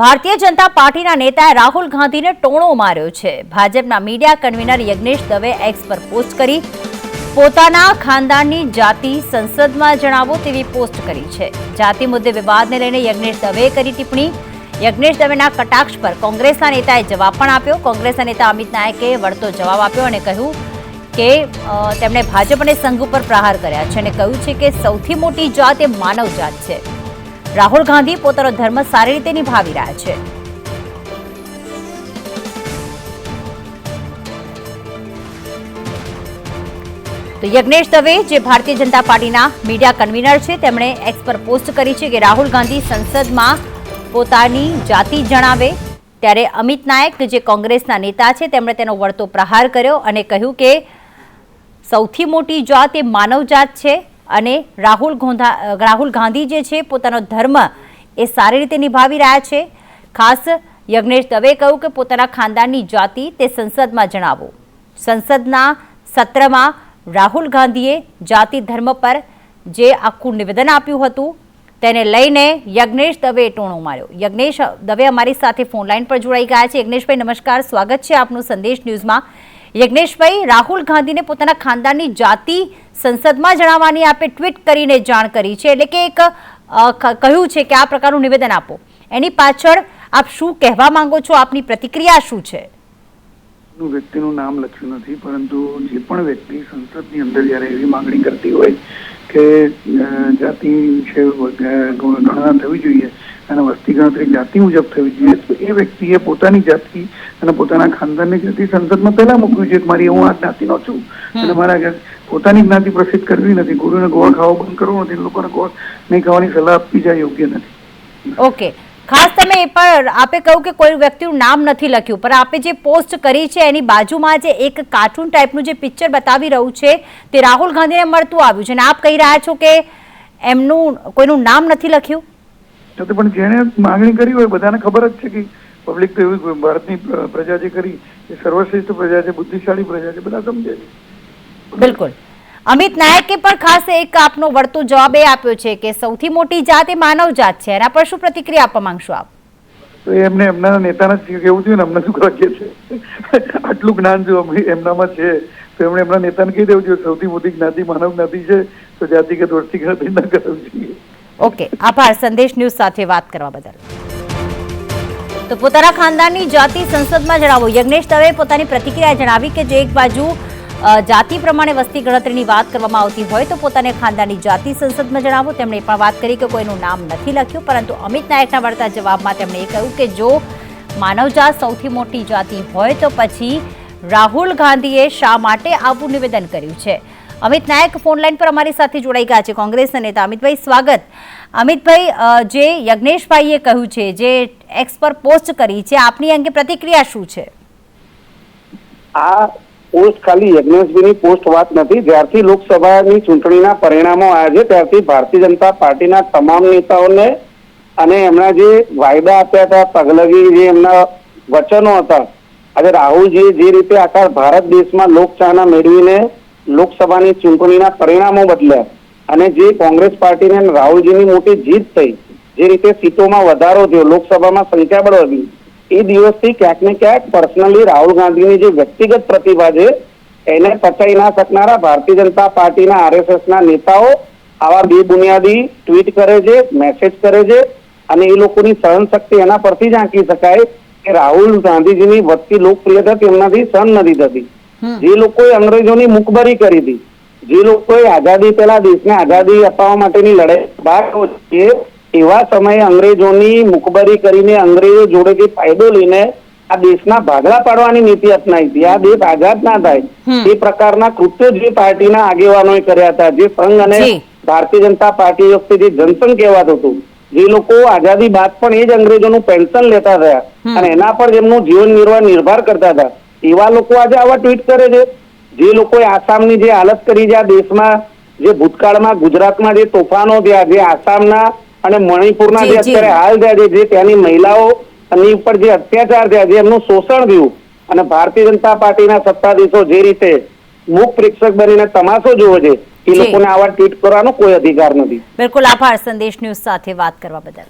ભારતીય જનતા પાર્ટીના નેતાએ રાહુલ ગાંધીને ટોણો માર્યો છે. ભાજપના media convener Yagnesh Dave X પર પોસ્ટ કરી પોતાના ખાનદાનની જાતિ સંસદમાં જણાવો તેવી પોસ્ટ કરી છે. જાતિ મુદ્દે વિવાદને લઈને યજ્ઞેશ દવેએ કરી ટિપ્પણી. યજ્ઞેશ દવેના કટાક્ષ પર કોંગ્રેસના નેતાએ જવાબ પણ આપ્યો. કોંગ્રેસના નેતા અમિત નાયકે વળતો જવાબ આપ્યો અને કહ્યું કે તેમણે ભાજપ અને સંઘ ઉપર પ્રહાર કર્યા છે અને કહ્યું છે કે સૌથી મોટી જાત એ માનવ જાત છે. રાહુલ ગાંધી પોતાનો ધર્મ સારી રીતે નિભાવી રહ્યા છે. તો યજ્ઞેશ દવે, જે ભારતીય જનતા પાર્ટીના મીડિયા કન્વીનર છે, તેમણે એક્સ પર પોસ્ટ કરી છે કે રાહુલ ગાંધી સંસદમાં પોતાની જાતિ જણાવે. ત્યારે અમિત નાયક, જે કોંગ્રેસના નેતા છે, તેમણે તેનો વળતો પ્રહાર કર્યો અને કહ્યું કે સૌથી મોટી જાત એ માનવજાત છે. અને રાહુલ ગોંધા રાહુલ ગાંધી જે છે, પોતાનો ધર્મ એ સારી રીતે નિભાવી રહ્યા છે. ખાસ યજ્ઞેશ દવે કહ્યું કે પોતાના ખાનદાનની જાતિ તે સંસદમાં જણાવો. સંસદના સત્રમાં રાહુલ ગાંધીએ જાતિ ધર્મ પર જે આખું નિવેદન આપ્યું હતું, તેને લઈને યજ્ઞેશ દવે ટોણો માર્યો. યજ્ઞેશ દવે અમારી સાથે ફોનલાઈન પર જોડાઈ ગયા છે. યજ્ઞેશભાઈ, નમસ્કાર. સ્વાગત છે આપનું સંદેશ ન્યૂઝમાં. યજ્ઞેશભાઈ, રાહુલ ગાંધીને પોતાના ખાનદાનની જાતિ સંસદમાં જણાવવાની આપે ટ્વીટ કરીને જાણ કરી છે. એટલે કે એક કહ્યું છે કે આ પ્રકારનું નિવેદન આપો. એની પાછળ આપ શું કહેવા માંગો છો? આપની પ્રતિક્રિયા શું છે? વ્યક્તિનું નામ લખ્યું નથી, પરંતુ જે પણ વ્યક્તિ સંસદની અંદર જ્યારે એવી માંગણી કરતી હોય કે જાતિ વિશે ગણના થવી જોઈએ અને વસ્તી ગણતરી જાતિ મુજબ થવી જોઈએ. તો એ વ્યક્તિએ પોતાની જાતિ અને પોતાના ખાનદાનની જાતિ સંસદમાં પહેલા જોઈએ કે મારી હું આ જ્ઞાતિનો છું. અને મારા પોતાની જ્ઞાતિ પ્રસિદ્ધ કરવી નથી. ગુરુને ગોળ ખાવો બંધ કરવો નથી લોકોને ગોળ નહીં ખાવાની સલાહ આપવી જાય યોગ્ય નથી. ઓકે. ખાસ તમે એ પણ આપે કહ્યું કે કોઈ વ્યક્તિનું નામ નથી લખ્યું પણ આપે જે પોસ્ટ કરી છે એની બાજુમાં જે એક કાર્ટૂન ટાઈપનું જે પિક્ચર બતાવી રહ્યું છે તે રાહુલ ગાંધીને મળતું આવ્યું છે. અને આપ કહી રહ્યા છો કે એમનું કોઈનું નામ નથી લખ્યું? તો પણ જેણે માંગણી કરી હોય બધાને ખબર જ છે કે પબ્લિક તો એવી ભારતની પ્ર- પ્રજા જે કરી એ સર્વશ્રેષ્ઠ પ્રજા છે બુદ્ધિશાળી પ્રજા છે બધા સમજે છે. બિલકુલ. અમિત નાયકે પણ ખાસ એક આપનો વળતો જવાબ એ આપ્યો છે કે સૌથી મોટી જાત એ માનવ જાત છે. એના પર શું પ્રતિક્રિયા આપવા માંગશો આપ? તો એમને એમના નેતાને કેવું જોઈએ ને અમને શું રાખીએ છે? આટલું જ્ઞાન જો એમનામાં છે તો એમણે એમના નેતાને કહી દેવું જોઈએ સૌથી મોટી જ્ઞાતિ માનવ જ્ઞાતિ છે તો જાતિગત વસ્તી ગણતરી ન કરવી જોઈએ. ઓકે, આભાર. સંદેશ ન્યૂઝ સાથે વાત કરવા બદલ. તો પોતાના ખાનદાનની જાતિ સંસદમાં જણાવો. યજ્ઞેશ દવે પોતાની પ્રતિક્રિયા જણાવી કે જે એક બાજુ જાતિ પ્રમાણે વસ્તી ગણતરીની વાત કરવામાં આવતી હોય તો પોતાને ખાનદાનની જાતિ સંસદમાં જણાવો. તેમણે પણ વાત કરી કે કોઈનું નામ નથી લખ્યું, પરંતુ અમિત નાયકના વળતા જવાબમાં તેમણે એ કહ્યું કે જો માનવજાત સૌથી મોટી જાતિ હોય તો પછી રાહુલ ગાંધીએ શા માટે આવું નિવેદન કર્યું છે? અમિત નાયક ફોનલાઈન પર અમારી સાથે જોડાઈ ગયા છે. કોંગ્રેસના નેતા અમિતભાઈ, સ્વાગત. અમિતભાઈ જે યજ્ઞેશભાઈએ કહ્યું છે, જે એક્સ પર પોસ્ટ કરી છે, આપની અંગે પ્રતિક્રિયા શું છે? આ પોસ્ટ ખાલી યજ્ઞેશભાઈની પોસ્ટ વાત નથી. જ્યારથી લોકસભાની ચૂંટણીના પરિણામો આવ્યા છે, ત્યારથી ભારતીય જનતા પાર્ટીના તમામ નેતાઓને અને એમના જે વાયદા આપ્યા હતા, પગલગી જે એમના વચનો હતા, આજે રાહુલજીએ જે રીતે આખા ભારત દેશમાં લોકચાહના મેળવીને લોકસભાની ચૂંટણીના પરિણામો બદલ્યા અને જે કોંગ્રેસ પાર્ટીને રાહુલજીની મોટી જીત થઈ, જે રીતે સીટોમાં વધારો થયો, લોકસભામાં સંખ્યાબળ વધી એ દિવસથી ક્યાંક ને ક્યાંક પર્સનલી રાહુલ ગાંધીની જે વ્યક્તિગત પ્રતિભા છે, એને પચાઈ ના શકનારા ભારતીય જનતા પાર્ટીના આરએસએસ ના નેતાઓ આવા બેબુનિયાદી ટ્વીટ કરે છે, મેસેજ કરે છે, અને એ લોકોની સહન શક્તિ એના પરથી જ આંકી શકાય કે રાહુલ ગાંધીજીની વધતી લોકપ્રિયતા તેમનાથી સહન નથી થતી. જે લોકોએ અંગ્રેજોની મુખબરી કરી હતી જે લોકોએ આઝાદી પહેલા દેશને આઝાદી અપાવવા માટેની લડાઈ બહાર છે એવા સમયે અંગ્રેજોની મુખબરી કરીને અંગ્રેજો જોડેથી ફાયદો લઈને આ દેશના ભાગલા પાડવાની નીતિ અપનાવી હતી. આ દેશ આઝાદ ના થાય એ પ્રકારના કૃત્યો જે પાર્ટીના આગેવાનોએ કર્યા હતા. જે સંઘ અને ભારતીય જનતા પાર્ટી વખતે જે જનસંઘ કહેવાતું હતું જે લોકો આઝાદી બાદ પણ એ જ અંગ્રેજોનું પેન્શન લેતા થયા અને એના પર જેમનું જીવન નિર્વાહ નિર્ભર કરતા હતા એવા લોકો આજે આવા ટ્વીટ કરે છે જે લોકોએ આસામની જે હાલત કરી છે આ દેશમાં જે ભૂતકાળમાં ગુજરાતમાં જે તોફાનો થયા જે આસામના અને મણિપુરના જે અત્યારે હાલ થયા છે જે ત્યાંની મહિલાઓ ની ઉપર જે અત્યાચાર થયા જે એમનું શોષણ થયું. અને ભારતીય જનતા પાર્ટીના સત્તાધીશો જે રીતે મુખ પ્રેક્ષક બનીને તમાશો જોવે છે એ. લોકોને આવા ટ્વીટ કરવાનો કોઈ અધિકાર નથી. બિલકુલ આભાર સંદેશ ન્યૂઝ સાથે વાત કરવા બદલ.